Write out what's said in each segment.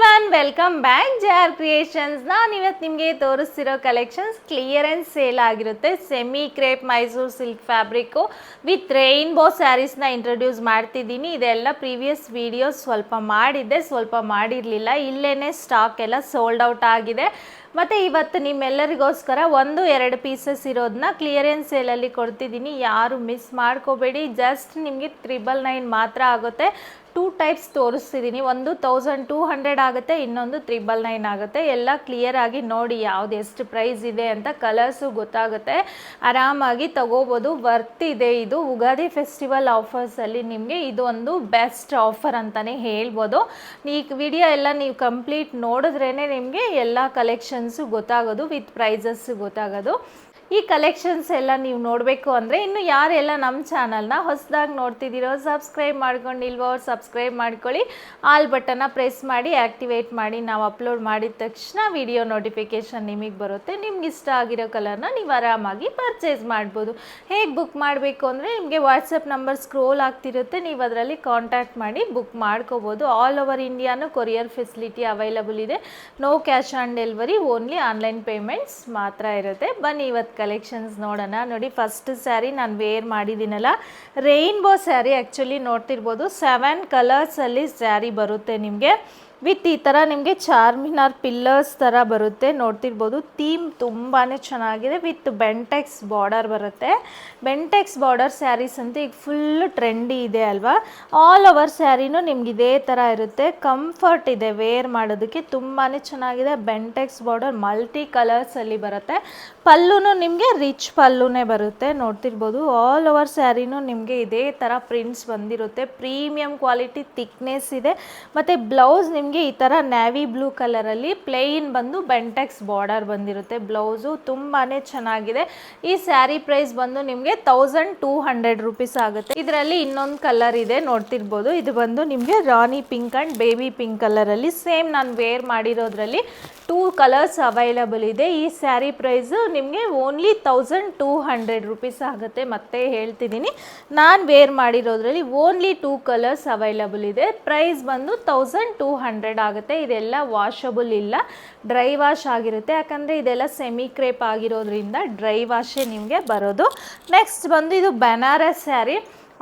arriba. Welcome back J R creations ನಾನು ಇವತ್ತು ನಿಮಗೆ ತೋರಿಸ್ತಿರೋ ಕಲೆಕ್ಷನ್ಸ್ ಕ್ಲಿಯರೆನ್ಸ್ ಸೇಲ್ ಆಗಿರುತ್ತೆ. Semi crepe Mysuru silk fabric with rainbow ಸ್ಯಾರೀಸ್ನ introduce ಮಾಡ್ತಿದ್ದೀನಿ. ಇದೆಲ್ಲ ಪ್ರೀವಿಯಸ್ ವೀಡಿಯೋಸ್ ಸ್ವಲ್ಪ ಮಾಡಿದ್ದೆ, ಸ್ವಲ್ಪ ಮಾಡಿರಲಿಲ್ಲ. ಇಲ್ಲೇ ಸ್ಟಾಕ್ ಎಲ್ಲ ಸೋಲ್ಡ್ ಔಟ್ ಆಗಿದೆ. ಮತ್ತು ಇವತ್ತು ನಿಮ್ಮೆಲ್ಲರಿಗೋಸ್ಕರ ಒಂದು, ಎರಡು ಪೀಸಸ್ ಇರೋದನ್ನ ಕ್ಲಿಯರೆನ್ಸ್ ಸೇಲಲ್ಲಿ ಕೊಡ್ತಿದ್ದೀನಿ. ಯಾರು ಮಿಸ್ ಮಾಡ್ಕೋಬೇಡಿ. ಜಸ್ಟ್ ನಿಮಗೆ ತ್ರಿಬಲ್ ನೈನ್ ಮಾತ್ರ ಆಗುತ್ತೆ. ಟೂ ಟೈಪ್ಸ್ ತೋರಿಸ್ತಿದ್ದೀನಿ. ಒಂದು ತೌಸಂಡ್ ಟೂ ಹಂಡ್ರೆಡ್ ಆಗುತ್ತೆ ಇನ್ನೊಂದು ತ್ರಿಬಲ್ ನೈನ್ ಆಗುತ್ತೆ. ಎಲ್ಲ ಕ್ಲಿಯರ್ ಆಗಿ ನೋಡಿ ಯಾವ್ದು ಎಷ್ಟು ಪ್ರೈಸ್ ಇದೆ ಅಂತ ಕಲರ್ಸು ಗೊತ್ತಾಗುತ್ತೆ. ಆರಾಮಾಗಿ ತಗೋಬೋದು. ವರ್ತ್ ಇದೆ ಇದು. ಉಗಾದಿ ಫೆಸ್ಟಿವಲ್ ಆಫರ್ಸಲ್ಲಿ ನಿಮಗೆ ಇದು ಒಂದು ಬೆಸ್ಟ್ ಆಫರ್ ಅಂತಲೇ ಹೇಳ್ಬೋದು. ಈ ವಿಡಿಯೋ ಎಲ್ಲ ನೀವು ಕಂಪ್ಲೀಟ್ ನೋಡಿದ್ರೇ ನಿಮಗೆ ಎಲ್ಲ ಕಲೆಕ್ಷನ್ಸು ಗೊತ್ತಾಗೋದು ವಿತ್ ಪ್ರೈಸಸ್ ಗೊತ್ತಾಗೋದು. ಈ ಕಲೆಕ್ಷನ್ಸ್ ಎಲ್ಲ ನೀವು ನೋಡಬೇಕು ಅಂದರೆ ಇನ್ನು ಯಾರೆಲ್ಲ ನಮ್ಮ ಚಾನಲ್ನ ಹೊಸದಾಗಿ ನೋಡ್ತಿದ್ದೀರೋ ಸಬ್ಸ್ಕ್ರೈಬ್ ಮಾಡ್ಕೊಂಡಿಲ್ವೋ ಅವ್ರು ಸಬ್ಸ್ಕ್ರೈಬ್ ಮಾಡ್ಕೊಳ್ಳಿ. ಆಲ್ ಬಟನ್ನ ಪ್ರೆಸ್ ಮಾಡಿ ಆ್ಯಕ್ಟಿವೇಟ್ ಮಾಡಿ. ನಾವು ಅಪ್ಲೋಡ್ ಮಾಡಿದ ತಕ್ಷಣ ವಿಡಿಯೋ ನೋಟಿಫಿಕೇಷನ್ ನಿಮಗೆ ಬರುತ್ತೆ. ನಿಮ್ಗೆ ಇಷ್ಟ ಆಗಿರೋ ಕಲರ್ನ ನೀವು ಆರಾಮಾಗಿ ಪರ್ಚೇಸ್ ಮಾಡ್ಬೋದು. ಹೇಗೆ ಬುಕ್ ಮಾಡಬೇಕು ಅಂದರೆ ನಿಮಗೆ ವಾಟ್ಸಪ್ ನಂಬರ್ ಸ್ಕ್ರೋಲ್ ಆಗ್ತಿರುತ್ತೆ. ನೀವು ಅದರಲ್ಲಿ ಕಾಂಟ್ಯಾಕ್ಟ್ ಮಾಡಿ ಬುಕ್ ಮಾಡ್ಕೋಬೋದು. ಆಲ್ ಓವರ್ ಇಂಡಿಯಾನು ಕೊರಿಯರ್ ಫೆಸಿಲಿಟಿ ಅವೈಲಬಲ್ ಇದೆ. No cash on delivery only online payments ಮಾತ್ರ ಇರುತ್ತೆ. ಬನ್ನಿ ಇವತ್ತು ಕಲೆಕ್ಷನ್ಸ್ ನೋಡೋಣ. ನೋಡಿ ಫಸ್ಟ್ ಸ್ಯಾರಿ ನಾನು ವೇರ್ ಮಾಡಿದ್ದೀನಲ್ಲ. ರೈನ್ಬೋ ಸ್ಯಾರಿ ಆ್ಯಕ್ಚುಲಿ ನೋಡ್ತಿರ್ಬೋದು. ಸೆವೆನ್ ಕಲರ್ಸಲ್ಲಿ ಸ್ಯಾರಿ ಬರುತ್ತೆ ನಿಮಗೆ. ವಿತ್ ಈ ಥರ ನಿಮಗೆ ಚಾರ್ಮಿನಾರ್ ಪಿಲ್ಲರ್ಸ್ ಥರ ಬರುತ್ತೆ, ನೋಡ್ತಿರ್ಬೋದು. ಥೀಮ್ ತುಂಬಾ ಚೆನ್ನಾಗಿದೆ. ವಿತ್ ಬೆಂಟೆಕ್ಸ್ ಬಾರ್ಡರ್ ಬರುತ್ತೆ. ಬೆಂಟೆಕ್ಸ್ ಬಾರ್ಡರ್ ಸ್ಯಾರೀಸ್ ಅಂತ ಈಗ ಫುಲ್ ಟ್ರೆಂಡಿ ಇದೆ ಅಲ್ವಾ? ಆಲ್ ಓವರ್ ಸ್ಯಾರಿನೂ ನಿಮ್ಗೆ ಇದೇ ಥರ ಇರುತ್ತೆ. ಕಂಫರ್ಟ್ ಇದೆ ವೇರ್ ಮಾಡೋದಕ್ಕೆ ತುಂಬಾ ಚೆನ್ನಾಗಿದೆ. ಬೆಂಟೆಕ್ಸ್ ಬಾರ್ಡರ್ ಮಲ್ಟಿ ಕಲರ್ಸಲ್ಲಿ ಬರುತ್ತೆ. ಪಲ್ಲುನೂ ನಿಮಗೆ ರಿಚ್ ಪಲ್ಲುನೇ ಬರುತ್ತೆ, ನೋಡ್ತಿರ್ಬೋದು. ಆಲ್ ಓವರ್ ಸ್ಯಾರಿನೂ ನಿಮಗೆ ಇದೇ ಥರ ಪ್ರಿಂಟ್ಸ್ ಬಂದಿರುತ್ತೆ. ಪ್ರೀಮಿಯಂ ಕ್ವಾಲಿಟಿ ಥಿಕ್ನೆಸ್ ಇದೆ. ಮತ್ತು ಬ್ಲೌಸ್ ನಿಮಗೆ ಈ ಥರ ನ್ಯಾವಿ ಬ್ಲೂ ಕಲರಲ್ಲಿ ಪ್ಲೇನ್ ಬಂದು ಬೆಂಟೆಕ್ಸ್ ಬಾರ್ಡರ್ ಬಂದಿರುತ್ತೆ. ಬ್ಲೌಸು ತುಂಬಾ ಚೆನ್ನಾಗಿದೆ. ಈ ಸ್ಯಾರಿ ಪ್ರೈಸ್ ಬಂದು ನಿಮಗೆ ತೌಸಂಡ್ ಟೂ ಹಂಡ್ರೆಡ್ ರುಪೀಸ್ ಆಗುತ್ತೆ. ಇದರಲ್ಲಿ ಇನ್ನೊಂದು ಕಲರ್ ಇದೆ, ನೋಡ್ತಿರ್ಬೋದು. ಇದು ಬಂದು ನಿಮಗೆ rani pink and baby pink ಕಲರಲ್ಲಿ ಸೇಮ್ ನಾನು ವೇರ್ ಮಾಡಿರೋದ್ರಲ್ಲಿ ಟೂ ಕಲರ್ಸ್ ಅವೈಲಬಲ್ ಇದೆ. ಈ ಸ್ಯಾರಿ ಪ್ರೈಸು ನಿಮಗೆ only thousand two hundred rupees ಆಗುತ್ತೆ ಮತ್ತೆ ಹೇಳ್ತಿದ್ದೀನಿ. ನಾನು ವೇರ್ ಮಾಡಿರೋದ್ರಲ್ಲಿ ಓನ್ಲಿ ಟೂ ಕಲರ್ಸ್ ಅವೈಲಬಲ್ ಇದೆ. ಪ್ರೈಸ್ ಬಂದು ತೌಸಂಡ್ ಟೂ ಹಂಡ್ರೆಡ್ ಆಗುತ್ತೆ. ಇದೆಲ್ಲ ವಾಷಬಲ್ ಇಲ್ಲ. ಡ್ರೈ ವಾಶ್ ಆಗಿರುತ್ತೆ. ಯಾಕಂದರೆ ಇದೆಲ್ಲ ಸೆಮಿ ಕ್ರೇಪ್ ಆಗಿರೋದ್ರಿಂದ ಡ್ರೈ ವಾಶೇ ನಿಮಗೆ ಬರೋದು. ನೆಕ್ಸ್ಟ್ ಬಂದು ಇದು ಬನಾರಸ್ ಸ್ಯಾರಿ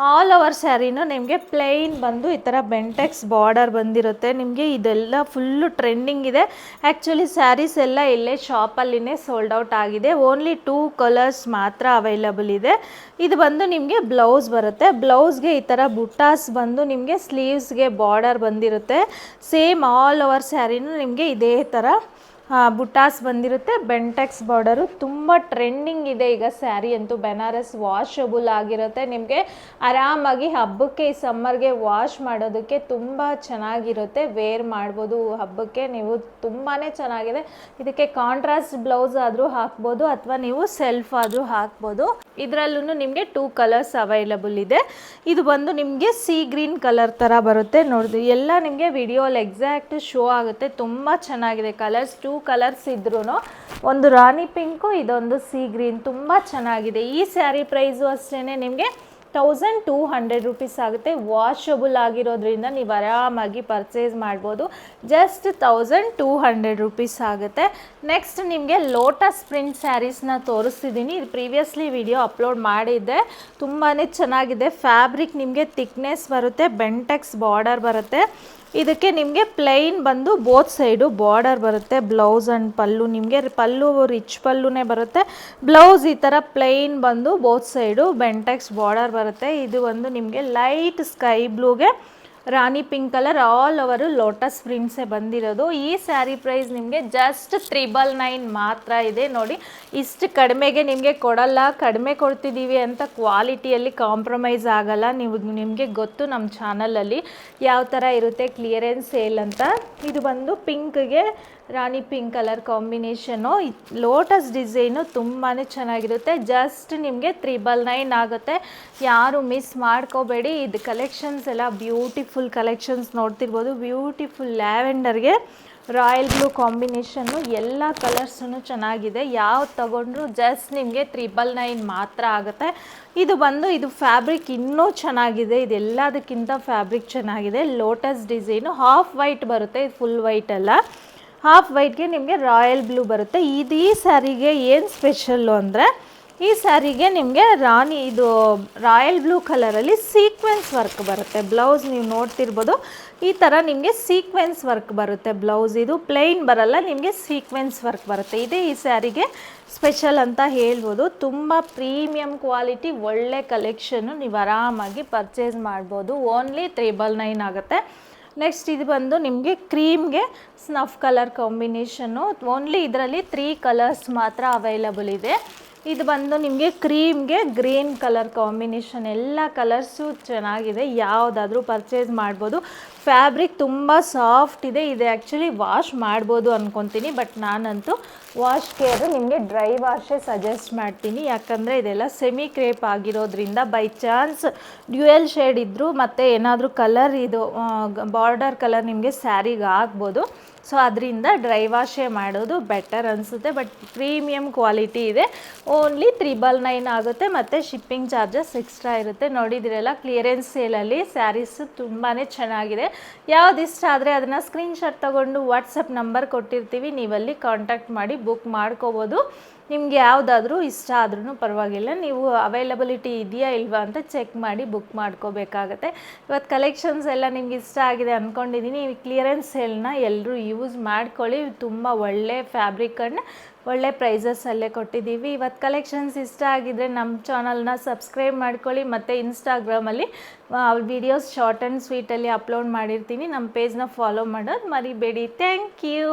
ಆಲ್ ಓವರ್ ಸ್ಯಾರಿನೂ ನಿಮಗೆ ಪ್ಲೈನ್ ಬಂದು ಈ ಥರ ಬೆಂಟೆಕ್ಸ್ ಬಾರ್ಡರ್ ಬಂದಿರುತ್ತೆ. ನಿಮಗೆ ಇದೆಲ್ಲ ಫುಲ್ಲು ಟ್ರೆಂಡಿಂಗ್ ಇದೆ. ಆ್ಯಕ್ಚುಲಿ ಸ್ಯಾರೀಸ್ ಎಲ್ಲ ಇಲ್ಲೇ ಶಾಪಲ್ಲಿನೇ ಸೋಲ್ಡ್ ಔಟ್ ಆಗಿದೆ. ಓನ್ಲಿ ಟೂ ಕಲರ್ಸ್ ಮಾತ್ರ ಅವೈಲಬಲ್ ಇದೆ. ಇದು ಬಂದು ನಿಮಗೆ ಬ್ಲೌಸ್ ಬರುತ್ತೆ. ಬ್ಲೌಸ್ಗೆ ಈ ಥರ ಬುಟ್ಟಾಸ್ ಬಂದು ನಿಮಗೆ ಸ್ಲೀವ್ಸ್ಗೆ ಬಾರ್ಡರ್ ಬಂದಿರುತ್ತೆ. ಸೇಮ್ ಆಲ್ ಓವರ್ ಸ್ಯಾರಿನೂ ನಿಮಗೆ ಇದೇ ಥರ ಬುಟ್ಟಾಸ್ ಬಂದಿರುತ್ತೆ. ಬೆಂಟೆಕ್ಸ್ ಬಾರ್ಡರು ತುಂಬ ಟ್ರೆಂಡಿಂಗ್ ಇದೆ ಈಗ ಸ್ಯಾರಿ ಅಂತೂ. ಬೆನಾರಸ್ ವಾಷಬಲ್ ಆಗಿರುತ್ತೆ. ನಿಮಗೆ ಆರಾಮಾಗಿ ಹಬ್ಬಕ್ಕೆ, ಈ ಸಮ್ಮರ್ಗೆ ವಾಶ್ ಮಾಡೋದಕ್ಕೆ ತುಂಬ ಚೆನ್ನಾಗಿರುತ್ತೆ. ವೇರ್ ಮಾಡ್ಬೋದು ಹಬ್ಬಕ್ಕೆ, ನೀವು ತುಂಬಾ ಚೆನ್ನಾಗಿದೆ. ಇದಕ್ಕೆ ಕಾಂಟ್ರಾಸ್ಟ್ ಬ್ಲೌಸ್ ಆದರೂ ಹಾಕ್ಬೋದು, ಅಥವಾ ನೀವು ಸೆಲ್ಫ್ ಆದರೂ ಹಾಕ್ಬೋದು. ಇದರಲ್ಲೂ ನಿಮಗೆ ಟೂ ಕಲರ್ಸ್ ಅವೈಲಬಲ್ ಇದೆ. ಇದು ಬಂದು ನಿಮಗೆ ಸಿ ಗ್ರೀನ್ ಕಲರ್ ಥರ ಬರುತ್ತೆ. ನೋಡಿದ್ರಿ ಎಲ್ಲ ನಿಮಗೆ ವಿಡಿಯೋಲ್ಲಿ ಎಕ್ಸಾಕ್ಟ್ ಶೋ ಆಗುತ್ತೆ. ತುಂಬ ಚೆನ್ನಾಗಿದೆ. ಕಲರ್ಸ್ ಟೂ ಕಲರ್ಸ್ ಇದ್ರೂ ಒಂದು ರಾಣಿ ಪಿಂಕು, ಇದೊಂದು ಸಿ ಗ್ರೀನ್. ತುಂಬ ಚೆನ್ನಾಗಿದೆ. ಈ ಸ್ಯಾರಿ ಪ್ರೈಸು ಅಷ್ಟೇ ನಿಮಗೆ ತೌಸಂಡ್ ಟೂ ಹಂಡ್ರೆಡ್ ರುಪೀಸ್ ಆಗುತ್ತೆ. ವಾಷಬಲ್ ಆಗಿರೋದ್ರಿಂದ ನೀವು ಆರಾಮಾಗಿ ಪರ್ಚೇಸ್ ಮಾಡ್ಬೋದು. Just thousand two hundred rupees ಆಗುತ್ತೆ. ನೆಕ್ಸ್ಟ್ ನಿಮಗೆ ಲೋಟಸ್ ಪ್ರಿಂಟ್ ಸ್ಯಾರೀಸ್ನ ತೋರಿಸ್ತಿದ್ದೀನಿ ಇದು ಪ್ರೀವಿಯಸ್ಲಿ ವಿಡಿಯೋ ಅಪ್ಲೋಡ್ ಮಾಡಿದ್ದೆ. ತುಂಬಾ ಚೆನ್ನಾಗಿದೆ. ಫ್ಯಾಬ್ರಿಕ್ ನಿಮಗೆ ಥಿಕ್ನೆಸ್ ಬರುತ್ತೆ ಬೆಂಟೆಕ್ಸ್ ಬಾರ್ಡರ್ ಬರುತ್ತೆ. ಇದಕ್ಕೆ ನಿಮಗೆ ಪ್ಲೈನ್ ಬಂದು ಬೋತ್ ಸೈಡು ಬಾರ್ಡರ್ ಬರುತ್ತೆ ಬ್ಲೌಸ್ ಆ್ಯಂಡ್ ಪಲ್ಲು. ನಿಮಗೆ ಪಲ್ಲು ರಿಚ್ ಪಲ್ಲುನೇ ಬರುತ್ತೆ. ಬ್ಲೌಸ್ ಈ ಥರ ಪ್ಲೈನ್ ಬಂದು ಬೋತ್ ಸೈಡು ಬೆಂಟೆಕ್ಸ್ ಬಾರ್ಡರ್ ಬರುತ್ತೆ. ಇದು ಒಂದು ನಿಮಗೆ light sky ಬ್ಲೂಗೆ rani pink colour all over lotus ಪ್ರಿಂಟ್ಸೇ ಬಂದಿರೋದು. ಈ ಸ್ಯಾರಿ ಪ್ರೈಸ್ ನಿಮಗೆ ಜಸ್ಟ್ ತ್ರಿಬಲ್ ನೈನ್ ಮಾತ್ರ ಇದೆ. ನೋಡಿ, ಇಷ್ಟು ಕಡಿಮೆಗೆ ನಿಮಗೆ ಕೊಡಲ್ಲ, ಕಡಿಮೆ ಕೊಡ್ತಿದ್ದೀವಿ ಅಂತ ಕ್ವಾಲಿಟಿಯಲ್ಲಿ ಕಾಂಪ್ರಮೈಸ್ ಆಗಲ್ಲ. ನೀವು ನಿಮಗೆ ಗೊತ್ತು ನಮ್ಮ ಚಾನಲಲ್ಲಿ ಯಾವ ಥರ ಇರುತ್ತೆ ಕ್ಲಿಯರೆನ್ಸ್ ಸೇಲ್ ಅಂತ. ಇದು ಬಂದು ಪಿಂಕ್ಗೆ rani pink colour combination lotus design ತುಂಬಾ ಚೆನ್ನಾಗಿರುತ್ತೆ. ಜಸ್ಟ್ ನಿಮಗೆ ತ್ರಿಬಲ್ ನೈನ್ ಆಗುತ್ತೆ. ಯಾರು ಮಿಸ್ ಮಾಡ್ಕೋಬೇಡಿ. ಇದು ಕಲೆಕ್ಷನ್ಸ್ ಎಲ್ಲ ಬ್ಯೂಟಿಫುಲ್ ಬ್ಯೂಟಿಫುಲ್ ಕಲೆಕ್ಷನ್ಸ್ ನೋಡ್ತಿರ್ಬೋದು. ಬ್ಯೂಟಿಫುಲ್ ಲ್ಯಾವೆಂಡರ್ಗೆ ರಾಯಲ್ ಬ್ಲೂ ಕಾಂಬಿನೇಷನ್ನು ಎಲ್ಲ ಕಲರ್ಸೂ ಚೆನ್ನಾಗಿದೆ. ಯಾವ ತಗೊಂಡ್ರು ಜಸ್ಟ್ ನಿಮಗೆ ತ್ರಿಬಲ್ ನೈನ್ ಮಾತ್ರ ಆಗುತ್ತೆ. ಇದು ಬಂದು ಇದು ಫ್ಯಾಬ್ರಿಕ್ ಇನ್ನೂ ಚೆನ್ನಾಗಿದೆ. ಇದೆಲ್ಲದಕ್ಕಿಂತ ಫ್ಯಾಬ್ರಿಕ್ ಚೆನ್ನಾಗಿದೆ. ಲೋಟಸ್ ಡಿಸೈನು ಹಾಫ್ ವೈಟ್ ಬರುತ್ತೆ. ಇದು ಫುಲ್ ವೈಟ್ ಅಲ್ಲ. ಹಾಫ್ ವೈಟ್ಗೆ ನಿಮಗೆ ರಾಯಲ್ ಬ್ಲೂ ಬರುತ್ತೆ. ಇದೀ ಈ ಸ್ಯಾರಿಗೆ ಏನು ಸ್ಪೆಷಲ್ಲು ಅಂದರೆ ಈ ಸ್ಯಾರಿಗೆ ನಿಮಗೆ ರಾಣಿ, ಇದು ರಾಯಲ್ ಬ್ಲೂ ಕಲರಲ್ಲಿ ಸೀಕ್ವೆನ್ಸ್ ವರ್ಕ್ ಬರುತ್ತೆ. ಬ್ಲೌಸ್ ನೀವು ನೋಡ್ತಿರ್ಬೋದು, ಈ ಥರ ನಿಮಗೆ ಸೀಕ್ವೆನ್ಸ್ ವರ್ಕ್ ಬರುತ್ತೆ. ಬ್ಲೌಸ್ ಇದು ಪ್ಲೈನ್ ಬರಲ್ಲ, ನಿಮಗೆ ಸೀಕ್ವೆನ್ಸ್ ವರ್ಕ್ ಬರುತ್ತೆ. ಇದೇ ಈ ಸ್ಯಾರಿಗೆ ಸ್ಪೆಷಲ್ ಅಂತ ಹೇಳ್ಬೋದು. ತುಂಬ ಪ್ರೀಮಿಯಂ ಕ್ವಾಲಿಟಿ, ಒಳ್ಳೆ ಕಲೆಕ್ಷನ್ನು ನೀವು ಆರಾಮಾಗಿ ಪರ್ಚೇಸ್ ಮಾಡ್ಬೋದು. ಓನ್ಲಿ ತ್ರಿಬಲ್ ನೈನ್ ಆಗುತ್ತೆ. ನೆಕ್ಸ್ಟ್ ಇದು ಬಂದು ನಿಮಗೆ ಕ್ರೀಮ್ಗೆ ಸ್ನಫ್ ಕಲರ್ ಕಾಂಬಿನೇಷನ್ನು ಓನ್ಲಿ ಇದರಲ್ಲಿ ತ್ರೀ ಕಲರ್ಸ್ ಮಾತ್ರ ಅವೈಲಬಲ್ ಇದೆ. ಇದು ಬಂದು ನಿಮಗೆ ಕ್ರೀಮ್ಗೆ ಗ್ರೀನ್ ಕಲರ್ ಕಾಂಬಿನೇಷನ್, ಎಲ್ಲ ಕಲರ್ಸು ಚೆನ್ನಾಗಿದೆ. ಯಾವುದಾದ್ರೂ ಪರ್ಚೇಸ್ ಮಾಡ್ಬೋದು. ಫ್ಯಾಬ್ರಿಕ್ ತುಂಬ ಸಾಫ್ಟ್ ಇದೆ. ಇದು ಆ್ಯಕ್ಚುಲಿ ವಾಶ್ ಮಾಡ್ಬೋದು ಅಂದ್ಕೊತೀನಿ ಬಟ್ ನಾನಂತೂ ವಾಶ್ ಕೇರು ನಿಮಗೆ ಡ್ರೈ ವಾಶೇ ಸಜೆಸ್ಟ್ ಮಾಡ್ತೀನಿ. ಯಾಕಂದರೆ ಇದೆಲ್ಲ ಸೆಮಿ ಕ್ರೇಪ್ ಆಗಿರೋದ್ರಿಂದ ಬೈ ಚಾನ್ಸ್ ಡ್ಯುಯಲ್ ಶೇಡ್ ಇದ್ದರೂ ಮತ್ತು ಏನಾದರೂ ಕಲರ್ ಇದು ಬಾರ್ಡರ್ ಕಲರ್ ನಿಮಗೆ ಸ್ಯಾರಿಗೆ ಆಗ್ಬೋದು. ಸೊ ಅದರಿಂದ ಡ್ರೈ ವಾಶೇ ಮಾಡೋದು ಬೆಟರ್ ಅನಿಸುತ್ತೆ. ಬಟ್ ಪ್ರೀಮಿಯಂ ಕ್ವಾಲಿಟಿ ಇದೆ. ಓನ್ಲಿ ತ್ರಿಬಲ್ ನೈನ್ ಆಗುತ್ತೆ. ಮತ್ತು ಶಿಪ್ಪಿಂಗ್ ಚಾರ್ಜಸ್ ಎಕ್ಸ್ಟ್ರಾ ಇರುತ್ತೆ. ನೋಡಿದಿರಲ್ಲ ಕ್ಲಿಯರೆನ್ಸ್ ಸೇಲಲ್ಲಿ ಸ್ಯಾರೀಸ್ ತುಂಬಾ ಚೆನ್ನಾಗಿದೆ. ಯಾವ್ದು ಇಷ್ಟ ಆದರೆ ಅದನ್ನು ಸ್ಕ್ರೀನ್ಶಾಟ್ ತೊಗೊಂಡು ವಾಟ್ಸಪ್ ನಂಬರ್ ಕೊಟ್ಟಿರ್ತೀವಿ. ನೀವಲ್ಲಿ ಕಾಂಟ್ಯಾಕ್ಟ್ ಮಾಡಿ ಬುಕ್ ಮಾಡ್ಕೋಬೋದು. ನಿಮ್ಗೆ ಯಾವುದಾದ್ರೂ ಇಷ್ಟ ಆದ್ರೂ ಪರವಾಗಿಲ್ಲ. ನೀವು ಅವೈಲಬಿಲಿಟಿ ಇದೆಯಾ ಇಲ್ವಾ ಅಂತ ಚೆಕ್ ಮಾಡಿ ಬುಕ್ ಮಾಡ್ಕೋಬೇಕಾಗತ್ತೆ. ಇವತ್ತು ಕಲೆಕ್ಷನ್ಸ್ ಎಲ್ಲ ನಿಮ್ಗೆ ಇಷ್ಟ ಆಗಿದೆ ಅಂದ್ಕೊಂಡಿದ್ದೀನಿ ಈ ಕ್ಲಿಯರೆನ್ಸ್ ಸೇಲ್ನ ಎಲ್ಲರೂ ಯೂಸ್ ಮಾಡ್ಕೊಳ್ಳಿ. ತುಂಬ ಒಳ್ಳೆ ಫ್ಯಾಬ್ರಿಕನ್ನು ಒಳ್ಳೆ ಪ್ರೈಸಸಲ್ಲೇ ಕೊಟ್ಟಿದ್ದೀವಿ ಇವತ್ತು ಕಲೆಕ್ಷನ್ಸ್ ಇಷ್ಟ ಆಗಿದ್ರೆ ನಮ್ಮ ಚಾನಲ್ನ ಸಬ್ಸ್ಕ್ರೈಬ್ ಮಾಡ್ಕೊಳ್ಳಿ. ಮತ್ತು ಇನ್ಸ್ಟಾಗ್ರಾಮಲ್ಲಿ ವಿಡಿಯೋಸ್ ಶಾರ್ಟ್ ಆ್ಯಂಡ್ ಸ್ವೀಟಲ್ಲಿ ಅಪ್ಲೋಡ್ ಮಾಡಿರ್ತೀನಿ. ನಮ್ಮ ಪೇಜ್ನ ಫಾಲೋ ಮಾಡೋದು ಮರಿಬೇಡಿ. Thank you